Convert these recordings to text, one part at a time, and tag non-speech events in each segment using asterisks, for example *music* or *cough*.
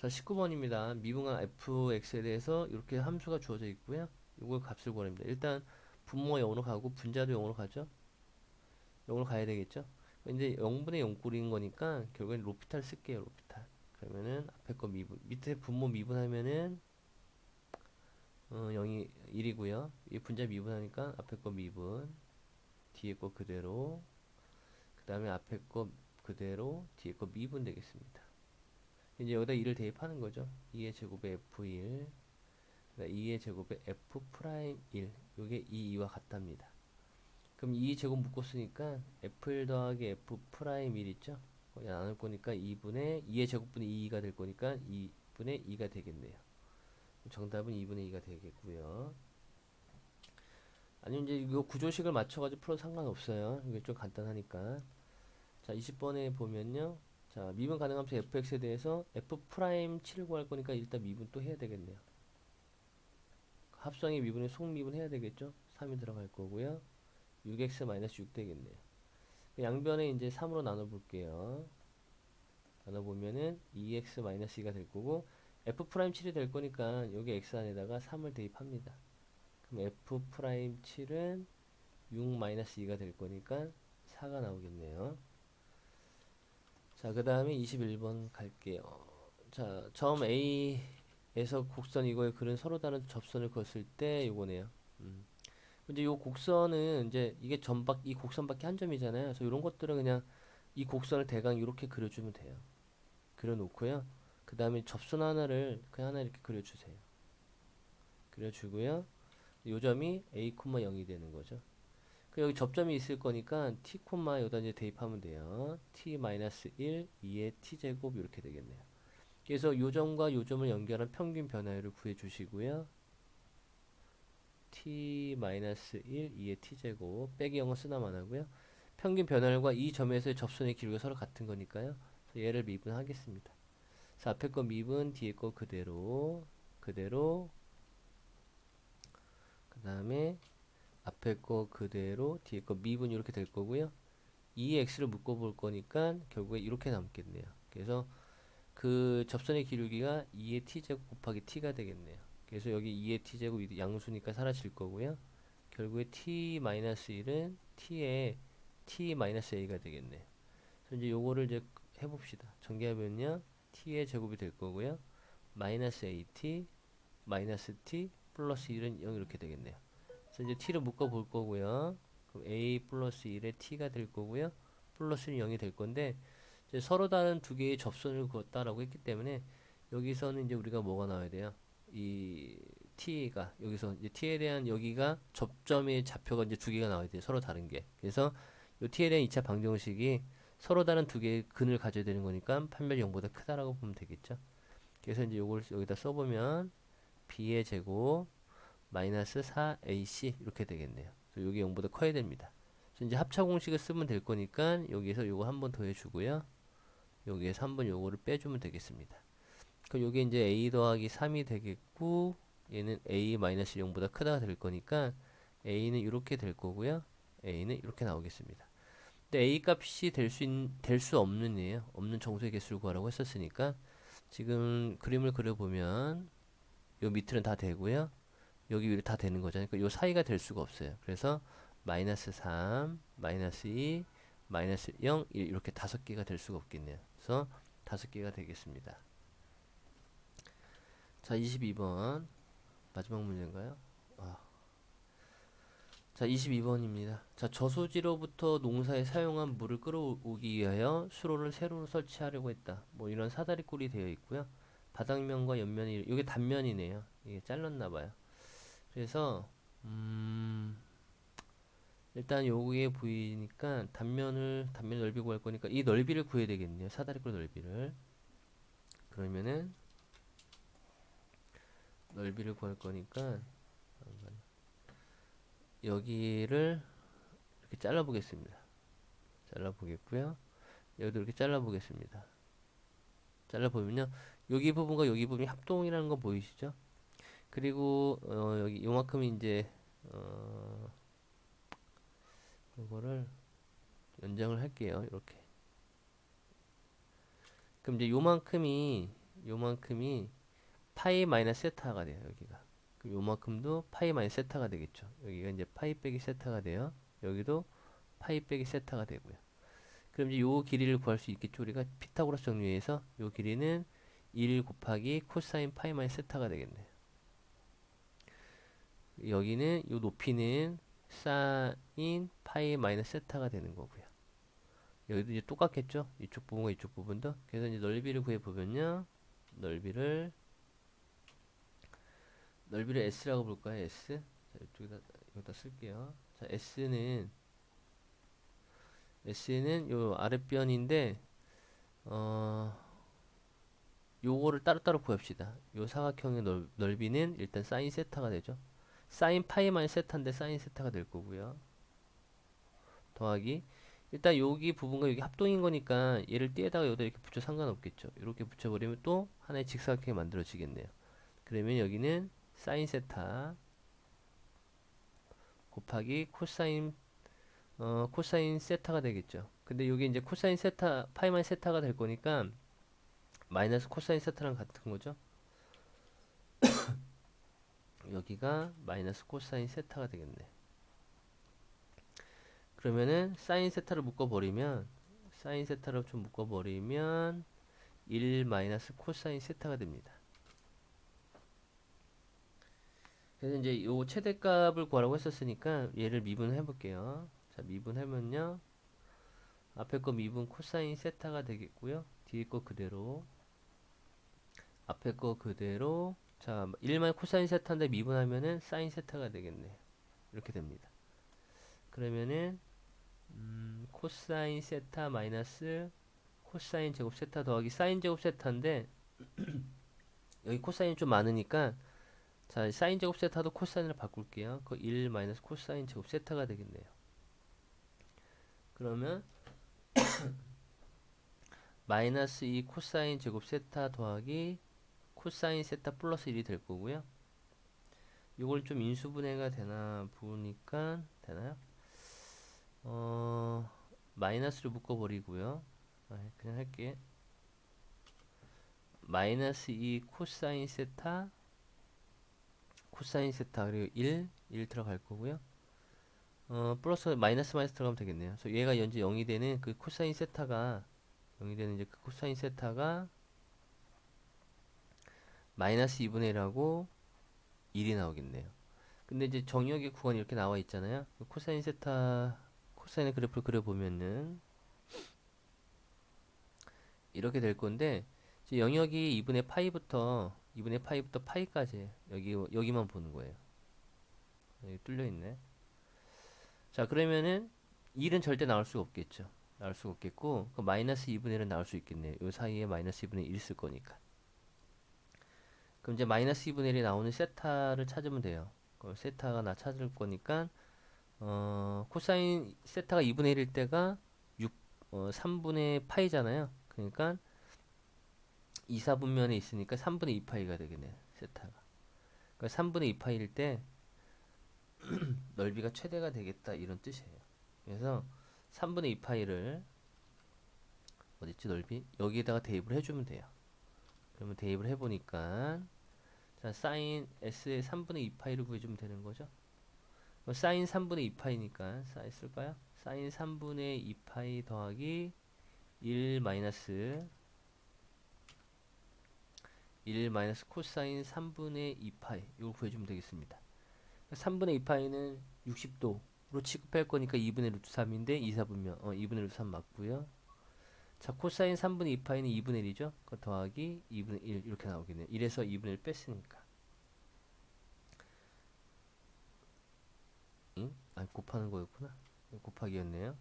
자, 19번입니다. 미분간 fx에 대해서 이렇게 함수가 주어져 있고요. 이걸 값을 구합니다. 일단 분모가 0으로 가고 분자도 0으로 가죠. 0으로 가야 되겠죠. 이제 0분의 0 꼴인 거니까 결국엔 로피탈 쓸게요. 로피탈. 그러면은 앞에 거 미분, 밑에 분모 미분하면은 어, 0이 1이고요. 이 분자 미분하니까 앞에 거 미분, 뒤에 거 그대로, 그 다음에 앞에 거 그대로, 뒤에 거 미분 되겠습니다. 이제 여기다 2를 대입하는 거죠. 2의 제곱에 F1, 2의 제곱에 F 프라임 1. 요게 2, 2와 같답니다. 그럼 2 제곱 묶었으니까 F1 더하기 F 프라임 1 있죠? 나눌 거니까 2분의 2의 제곱분의 2가 될 거니까 2분의 2가 되겠네요. 정답은 2분의 2가 되겠고요. 아니면 이제 이거 구조식을 맞춰가지고 풀어도 상관없어요. 이게 좀 간단하니까. 자, 20번에 보면요. 자, 미분 가능함 수 fx에 대해서 f 프라임 7을 구할 거니까 일단 미분 또 해야 되겠네요. 합성의 미분에 속미분 해야 되겠죠? 3이 들어갈 거고요. 6x-6 되겠네요. 양변에 이제 3으로 나눠 볼게요. 나눠 보면은 2x-2가 될 거고 f 프라임 7이 될 거니까 여기 x 안에다가 3을 대입합니다. 그럼 f 프라임 7은 6-2가 될 거니까 4가 나오겠네요. 자, 그 다음에 21번 갈게요. 자, 점 A에서 곡선 이거에 그린 서로 다른 접선을 그었을 때 요거네요. 음. 이제 요 곡선은 이제 이게 점밖 이 곡선밖에 한 점이잖아요. 그래서 이런 것들은 그냥 이 곡선을 대강 이렇게 그려주면 돼요. 그려놓고요. 그 다음에 접선 하나를 그냥 하나 이렇게 그려주세요. 그려주고요. 요 점이 A, 0이 되는 거죠. 그 여기 접점이 있을 거니까 t, 여기다 이제 대입하면 돼요. t-1, 2의 t제곱 이렇게 되겠네요. 그래서 요 점과 요 점을 연결한 평균 변화율을 구해 주시고요. t-1, 2의 t제곱 빼기 0은 쓰나만 하고요. 평균 변화율과 이 점에서의 접선의 길이가 서로 같은 거니까요. 얘를 미분하겠습니다. 그래서 앞에 거 미분, 뒤에 거 그대로, 그대로, 그 다음에 앞에 거 그대로 뒤에 거 미분 이렇게 될 거고요. 2x를 묶어 볼 거니까 결국에 이렇게 남겠네요. 그래서 그 접선의 기울기가 2의 t제곱 곱하기 t가 되겠네요. 그래서 여기 2의 t제곱 양수니까 사라질 거고요. 결국에 t-1은 t의 t-a가 되겠네요. 그래서 이제 요거를 이제 해봅시다. 전개하면요. t의 제곱이 될 거고요. at t 플러스 1은 0 이렇게 되겠네요. 그래서 이제 t를 묶어 볼 거고요. 그럼 a 플러스 1에 t가 될 거고요. 플러스는 0이 될 건데 이제 서로 다른 두 개의 접선을 그었다라고 했기 때문에 여기서는 이제 우리가 뭐가 나와야 돼요? 이 t가 여기서 이제 t에 대한 여기가 접점의 좌표가 이제 두 개가 나와야 돼요. 서로 다른 게. 그래서 이 t에 대한 2차 방정식이 서로 다른 두 개의 근을 가져야 되는 거니까 판별 0보다 크다라고 보면 되겠죠. 그래서 이제 요걸 여기다 써보면 b의 제곱 마이너스 4ac 이렇게 되겠네요. 그래서 여기 0보다 커야 됩니다. 그래서 이제 합차 공식을 쓰면 될 거니까 여기서 요거 한 번 더 해주고요. 여기에서 한 번 요거를 빼주면 되겠습니다. 그럼 여기 이제 a 더하기 3이 되겠고 얘는 a 마이너스 0보다 크다가 될 거니까 a는 이렇게 될 거고요. a는 이렇게 나오겠습니다. 근데 a 값이 될 수 될 수 없는 예요. 없는 정수의 개수를 구하라고 했었으니까 지금 그림을 그려보면 요 밑은 다 되고요. 여기 위로 다 되는 거잖아요. 그러니까 요 사이가 될 수가 없어요. 그래서 마이너스 3, 마이너스 2, 마이너스 0, 1 이렇게 다섯 개가 될 수가 없겠네요. 그래서 다섯 개가 되겠습니다. 자, 22번 마지막 문제인가요? 아. 자, 22번입니다. 자, 저수지로부터 농사에 사용한 물을 끌어오기 위하여 수로를 새로 설치하려고 했다. 뭐 이런 사다리 꼴이 되어 있고요. 바닥면과 옆면이 이게 단면이네요. 이게 잘랐나 봐요. 그래서 음 일단 여기에 보이니까 단면을 단면 넓이 구할 거니까 이 넓이를 구해야 되겠네요. 사다리꼴 넓이를. 그러면은 넓이를 구할 거니까 여기를 이렇게 잘라 보겠습니다. 잘라 보겠고요. 여기도 이렇게 잘라 보겠습니다. 잘라 보면요. 여기 부분과 여기 부분이 합동이라는 거 보이시죠? 그리고 어, 여기 요만큼 이제 어, 이거를 연장을 할게요. 이렇게. 그럼 이제 요만큼이 요만큼이 파이 마이너스 세타가 돼요. 여기가. 그럼 요만큼도 파이 마이너스 세타가 되겠죠. 여기가 이제 파이 빼기 세타가 돼요. 여기도 파이 빼기 세타가 되고요. 그럼 이제 요 길이를 구할 수 있겠죠. 우리가 피타고라스 정리에서 요 길이는 1 곱하기 코사인 파이 마이너스 세타가 되겠네요. 여기는 요 높이는 사인 파이 마이너스 세타가 되는 거고요. 여기도 이제 똑같겠죠? 이쪽 부분과 이쪽 부분도. 그래서 이제 넓이를 구해 보면요. 넓이를 넓이를 s라고 볼까요? s. 자, 이쪽에다 여기다 쓸게요. 자, s는 s는 요 아랫변인데 어 요거를 따로따로 구합시다. 요 사각형의 넓, 넓이는 일단 사인 세타가 되죠. 사인 파이 마이너스 세타인데 사인 세타가 될 거고요. 더하기 일단 여기 부분과 여기 합동인 거니까 얘를 띠에다가 여기다 이렇게 붙여 상관없겠죠. 이렇게 붙여버리면 또 하나의 직사각형이 만들어지겠네요. 그러면 여기는 사인 세타 곱하기 코사인 어 코사인 세타가 되겠죠. 근데 여기 이제 코사인 세타 파이 마이너스 세타가 될 거니까 마이너스 코사인 세타랑 같은 거죠. 여기가 마이너스 코사인 세타가 되겠네. 그러면은 사인 세타를 묶어버리면 사인 세타를 좀 묶어버리면 1 마이너스 코사인 세타가 됩니다. 그래서 이제 요 최대값을 구하라고 했었으니까 얘를 미분해 볼게요. 자, 미분하면요. 앞에 거 미분 코사인 세타가 되겠고요. 뒤에 거 그대로 앞에 거 그대로 자, 1만 코사인 세타인데 미분하면은 사인 세타가 되겠네. 이렇게 됩니다. 그러면은 음, 코사인 세타 마이너스 코사인 제곱 세타 더하기 사인 제곱 세타인데 *clears throat* 여기 코사인이 좀 많으니까 자, 사인 제곱 세타도 코사인으로 바꿀게요. 그 1 마이너스 코사인 제곱 세타가 되겠네요. 그러면 *clears throat* 마이너스 2 코사인 제곱 세타 더하기 코사인 세타 플러스 1이 될 거고요. 이걸 좀 인수분해가 되나 보니까 되나요? 어 마이너스를 묶어버리고요. 아, 그냥 할게. 마이너스 2 코사인 세타 코사인 세타 그리고 1 1 들어갈 거고요. 어 플러스 마이너스 마이너스 들어가면 되겠네요. 그래서 얘가 연지 0이 되는 그 코사인 세타가 0이 되는 이제 그 코사인 세타가 마이너스 2분의 1하고 1이 나오겠네요. 근데 이제 정역의 구간이 이렇게 나와 있잖아요. 그 코사인 세타 코사인의 그래프를 그려보면은 이렇게 될 건데 영역이 2분의 파이부터 2분의 파이부터 파이까지 여기 여기만 보는 거예요. 여기 뚫려 있네. 자 그러면은 1은 절대 나올 수가 없겠죠. 나올 수가 없겠고 그 마이너스 2분의 1은 나올 수 있겠네요. 요 사이에 마이너스 2분의 1 있을 거니까. 그럼 이제 마이너스 2분의 1이 나오는 세타를 찾으면 돼요. 그럼 세타가 나 찾을 거니까 어, 코사인 세타가 2분의 1일 때가 6, 어, 3분의 파이잖아요. 그러니까 2, 4분면에 있으니까 3분의 2파이가 되겠네요. 세타가. 그러니까 3분의 2파이일 때 *clears throat* 넓이가 최대가 되겠다 이런 뜻이에요. 그래서 3분의 2파이를 어딨지 넓이? 여기에다가 대입을 해주면 돼요. 그러면 대입을 해보니까 자 사인 s의 3분의 2파이를 구해주면 되는 거죠. 사인 3분의 2파이니까 사인 쓸까요? 사인 3분의 2파이 더하기 1 마이너스 1 마이너스 코사인 3분의 2파이 이걸 구해주면 되겠습니다. 3분의 2파이는 60도로 취급할 거니까 2분의 루트 3인데 2, 4분면 어 2분의 루트 3 맞고요. 자 코사인 3분의 2파이는 2분의 1이죠. 그 더하기 2분의 1 이렇게 나오겠네요. 1에서 2분의 1 뺐으니까. 응? 아니 곱하는 거였구나. 곱하기였네요.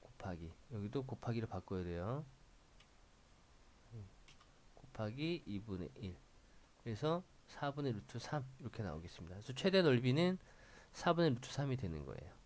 곱하기. 여기도 곱하기를 바꿔야 돼요. 곱하기 2분의 1. 그래서 4분의 루트 3 이렇게 나오겠습니다. 그래서 최대 넓이는 4분의 루트 3이 되는 거예요.